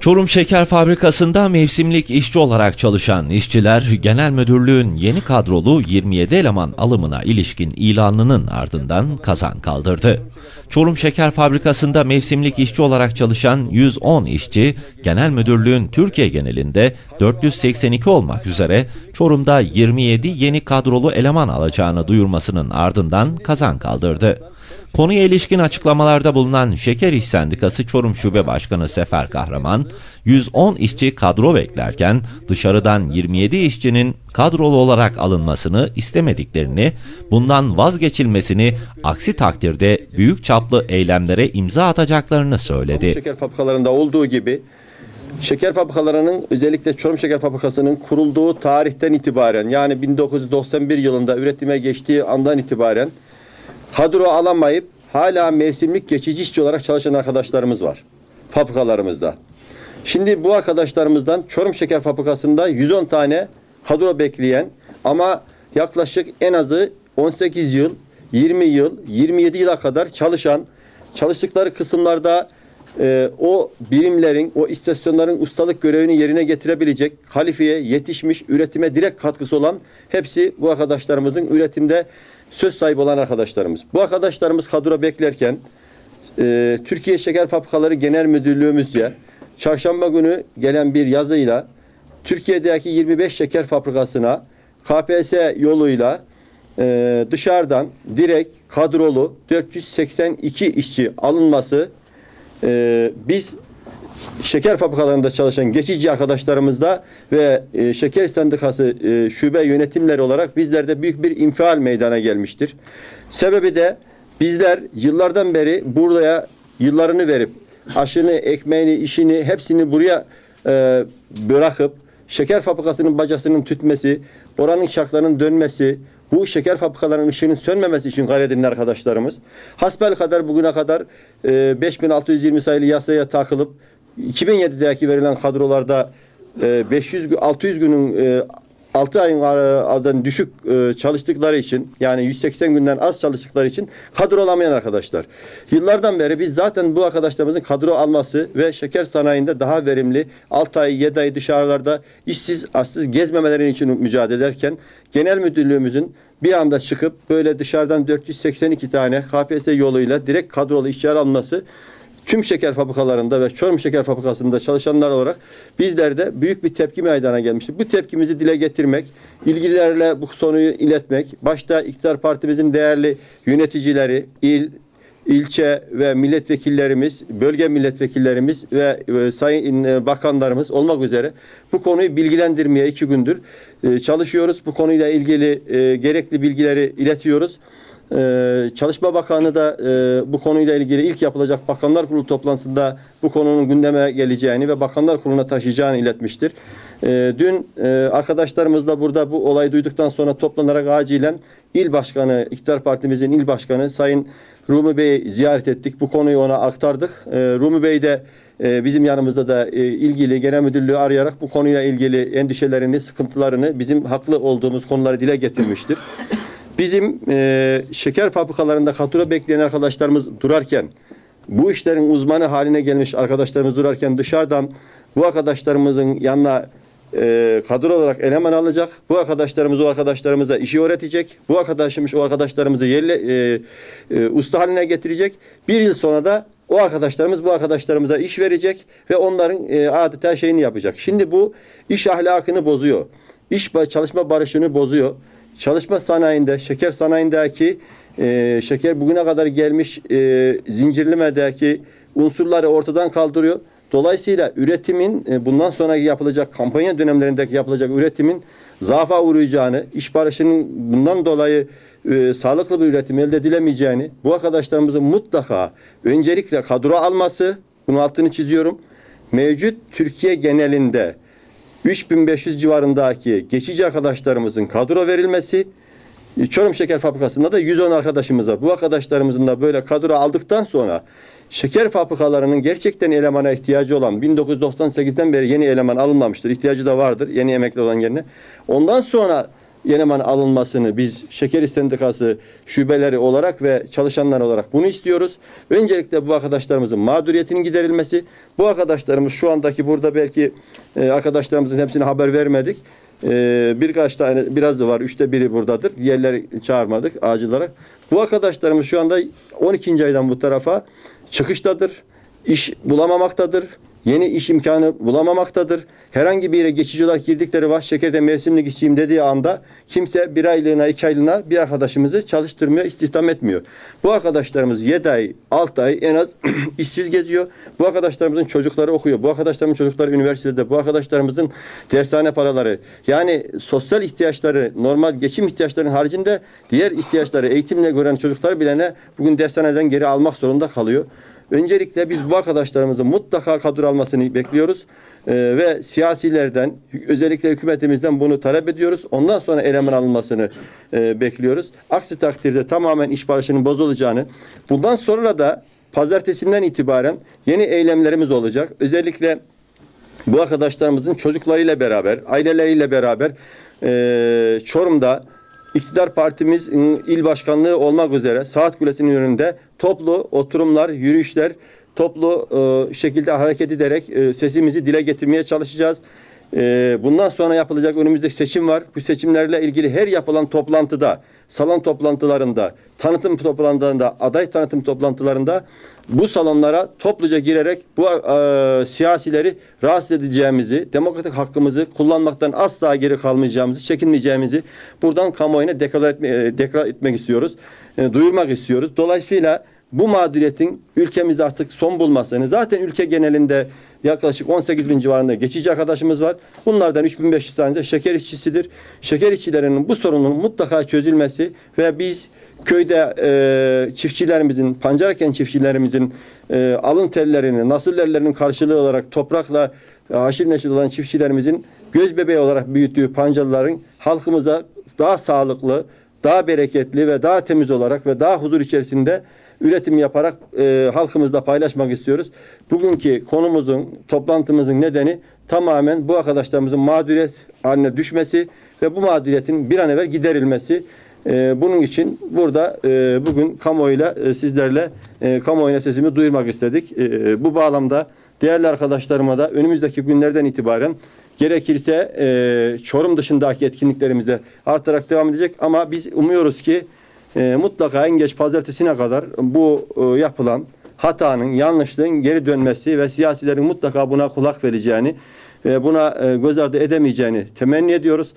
Çorum Şeker Fabrikası'nda mevsimlik işçi olarak çalışan işçiler Genel Müdürlüğün yeni kadrolu 27 eleman alımına ilişkin ilanının ardından kazan kaldırdı. Çorum Şeker Fabrikası'nda mevsimlik işçi olarak çalışan 110 işçi Genel Müdürlüğün Türkiye genelinde 482 olmak üzere Çorum'da 27 yeni kadrolu eleman alacağını duyurmasının ardından kazan kaldırdı. Konuya ilişkin açıklamalarda bulunan Şeker İş Sendikası Çorum Şube Başkanı Sefer Kahraman, 110 işçi kadro beklerken dışarıdan 27 işçinin kadrolu olarak alınmasını istemediklerini, bundan vazgeçilmesini, aksi takdirde büyük çaplı eylemlere imza atacaklarını söyledi. Şeker fabrikalarında olduğu gibi Şeker fabrikalarının özellikle Çorum Şeker Fabrikası'nın kurulduğu tarihten itibaren yani 1991 yılında üretime geçtiği andan itibaren kadro alamayıp hala mevsimlik geçici işçi olarak çalışan arkadaşlarımız var fabrikalarımızda. Şimdi bu arkadaşlarımızdan Çorum Şeker Fabrikası'nda 110 tane kadro bekleyen ama yaklaşık en azı 18 yıl, 20 yıl, 27 yıla kadar çalışan, çalıştıkları kısımlarda e, o birimlerin, o istasyonların ustalık görevini yerine getirebilecek, kalifeye yetişmiş, üretime direkt katkısı olan hepsi bu arkadaşlarımızın üretimde söz sahibi olan arkadaşlarımız. Bu arkadaşlarımız kadro beklerken e, Türkiye Şeker Fabrikaları Genel Müdürlüğümüzce çarşamba günü gelen bir yazıyla Türkiye'deki 25 şeker fabrikasına KPS yoluyla e, dışarıdan direkt kadrolu 482 işçi alınması e, biz şeker fabrikalarında çalışan geçici arkadaşlarımızda ve e, şeker sendikası e, şube yönetimleri olarak bizlerde büyük bir infial meydana gelmiştir. Sebebi de bizler yıllardan beri buraya yıllarını verip aşını, ekmeğini, işini hepsini buraya e, bırakıp şeker fabrikasının bacasının tütmesi, oranın çarklarının dönmesi, bu şeker fabrikalarının ışığının sönmemesi için gayret eden arkadaşlarımız. Hasbel kadar bugüne kadar e, 5620 sayılı yasaya takılıp 2007'deki verilen kadrolarda e, 500 600 günün e, 6 ayın ardından düşük e, çalıştıkları için yani 180 günden az çalıştıkları için kadro alamayan arkadaşlar. Yıllardan beri biz zaten bu arkadaşlarımızın kadro alması ve şeker sanayinde daha verimli 6 ay 7 ay dışarılarda işsiz açsız gezmemeleri için mücadele ederken genel müdürlüğümüzün bir anda çıkıp böyle dışarıdan 482 tane KPSS yoluyla direkt kadrolu işçi alması tüm şeker fabrikalarında ve Çorum Şeker Fabrikası'nda çalışanlar olarak bizler de büyük bir tepki meydana gelmişti. Bu tepkimizi dile getirmek, ilgililerle bu konuyu iletmek, başta iktidar partimizin değerli yöneticileri, il, ilçe ve milletvekillerimiz, bölge milletvekillerimiz ve e, sayın e, bakanlarımız olmak üzere bu konuyu bilgilendirmeye iki gündür e, çalışıyoruz. Bu konuyla ilgili gerekli bilgileri iletiyoruz. Ee, Çalışma Bakanı da e, bu konuyla ilgili ilk yapılacak Bakanlar Kurulu toplantısında bu konunun gündeme geleceğini ve Bakanlar Kurulu'na taşıyacağını iletmiştir. E, dün e, arkadaşlarımızla burada bu olayı duyduktan sonra toplanarak acilen il başkanı, iktidar partimizin il başkanı Sayın Rumi Bey'i ziyaret ettik. Bu konuyu ona aktardık. E, Rumi Bey de e, bizim yanımızda da ilgili genel müdürlüğü arayarak bu konuyla ilgili endişelerini, sıkıntılarını, bizim haklı olduğumuz konuları dile getirmiştir. Bizim e, şeker fabrikalarında fatura bekleyen arkadaşlarımız durarken, bu işlerin uzmanı haline gelmiş arkadaşlarımız durarken dışarıdan bu arkadaşlarımızın yanına e, kadro olarak eleman alacak. Bu arkadaşlarımız o arkadaşlarımıza işi öğretecek. Bu arkadaşımız o arkadaşlarımızı yerle e, e, usta haline getirecek. Bir yıl sonra da o arkadaşlarımız bu arkadaşlarımıza iş verecek ve onların e, adeta şeyini yapacak. Şimdi bu iş ahlakını bozuyor. İş çalışma barışını bozuyor çalışma sanayinde, şeker sanayindeki e, şeker bugüne kadar gelmiş e, zincirlemedeki unsurları ortadan kaldırıyor. Dolayısıyla üretimin e, bundan sonra yapılacak kampanya dönemlerindeki yapılacak üretimin zaafa uğrayacağını, iş barışının bundan dolayı e, sağlıklı bir üretim elde edilemeyeceğini, bu arkadaşlarımızın mutlaka öncelikle kadro alması, bunu altını çiziyorum. Mevcut Türkiye genelinde 3500 civarındaki geçici arkadaşlarımızın kadro verilmesi, Çorum Şeker Fabrikası'nda da 110 arkadaşımıza bu arkadaşlarımızın da böyle kadro aldıktan sonra şeker fabrikalarının gerçekten elemana ihtiyacı olan 1998'den beri yeni eleman alınmamıştır. İhtiyacı da vardır yeni emekli olan yerine. Ondan sonra eleman alınmasını biz Şeker İş Sendikası şubeleri olarak ve çalışanlar olarak bunu istiyoruz. Öncelikle bu arkadaşlarımızın mağduriyetinin giderilmesi. Bu arkadaşlarımız şu andaki burada belki e, arkadaşlarımızın hepsine haber vermedik. E, birkaç tane biraz da var. Üçte biri buradadır. Diğerleri çağırmadık acil olarak. Bu arkadaşlarımız şu anda 12. aydan bu tarafa çıkıştadır. İş bulamamaktadır. Yeni iş imkanı bulamamaktadır. Herhangi bir yere geçici olarak girdikleri var. Şekerde mevsimlik işçiyim dediği anda kimse bir aylığına, iki aylığına bir arkadaşımızı çalıştırmıyor, istihdam etmiyor. Bu arkadaşlarımız 7 ay, 6 ay en az işsiz geziyor. Bu arkadaşlarımızın çocukları okuyor. Bu arkadaşlarımızın çocukları üniversitede. Bu arkadaşlarımızın dershane paraları. Yani sosyal ihtiyaçları, normal geçim ihtiyaçlarının haricinde diğer ihtiyaçları eğitimle gören çocuklar bilene bugün dershaneden geri almak zorunda kalıyor. Öncelikle biz bu arkadaşlarımızın mutlaka kadro almasını bekliyoruz. Ee, ve siyasilerden, özellikle hükümetimizden bunu talep ediyoruz. Ondan sonra eleman alınmasını e, bekliyoruz. Aksi takdirde tamamen iş barışının bozulacağını, bundan sonra da pazartesinden itibaren yeni eylemlerimiz olacak. Özellikle bu arkadaşlarımızın çocuklarıyla beraber, aileleriyle beraber e, Çorum'da iktidar partimiz il başkanlığı olmak üzere Saat Kulesi'nin önünde toplu oturumlar, yürüyüşler, toplu e, şekilde hareket ederek e, sesimizi dile getirmeye çalışacağız. E, bundan sonra yapılacak önümüzdeki seçim var. Bu seçimlerle ilgili her yapılan toplantıda, salon toplantılarında, tanıtım toplantılarında, aday tanıtım toplantılarında bu salonlara topluca girerek bu e, siyasileri rahatsız edeceğimizi, demokratik hakkımızı kullanmaktan asla geri kalmayacağımızı, çekinmeyeceğimizi buradan kamuoyuna deklar, etme, e, etmek istiyoruz, e, duyurmak istiyoruz. Dolayısıyla bu mağduriyetin ülkemizde artık son bulmasını, zaten ülke genelinde yaklaşık 18 bin civarında geçici arkadaşımız var. Bunlardan 3500 tanesi şeker işçisidir. Şeker işçilerinin bu sorunun mutlaka çözülmesi ve biz köyde e, çiftçilerimizin, Pancarken çiftçilerimizin e, alın terlerini, nasıllerlerinin karşılığı olarak toprakla e, haşir neşir olan çiftçilerimizin göz bebeği olarak büyüttüğü pancarların halkımıza daha sağlıklı, daha bereketli ve daha temiz olarak ve daha huzur içerisinde üretim yaparak e, halkımızla paylaşmak istiyoruz. Bugünkü konumuzun, toplantımızın nedeni tamamen bu arkadaşlarımızın mağduriyet haline düşmesi ve bu mağduriyetin bir an evvel giderilmesi. E, bunun için burada e, bugün kamuoyuyla e, sizlerle e, kamuoyuna sesimi duyurmak istedik. E, bu bağlamda değerli arkadaşlarıma da önümüzdeki günlerden itibaren gerekirse e, Çorum dışındaki etkinliklerimizde artarak devam edecek ama biz umuyoruz ki e, mutlaka en geç pazartesine kadar bu e, yapılan hatanın, yanlışlığın geri dönmesi ve siyasilerin mutlaka buna kulak vereceğini, e, buna e, göz ardı edemeyeceğini temenni ediyoruz.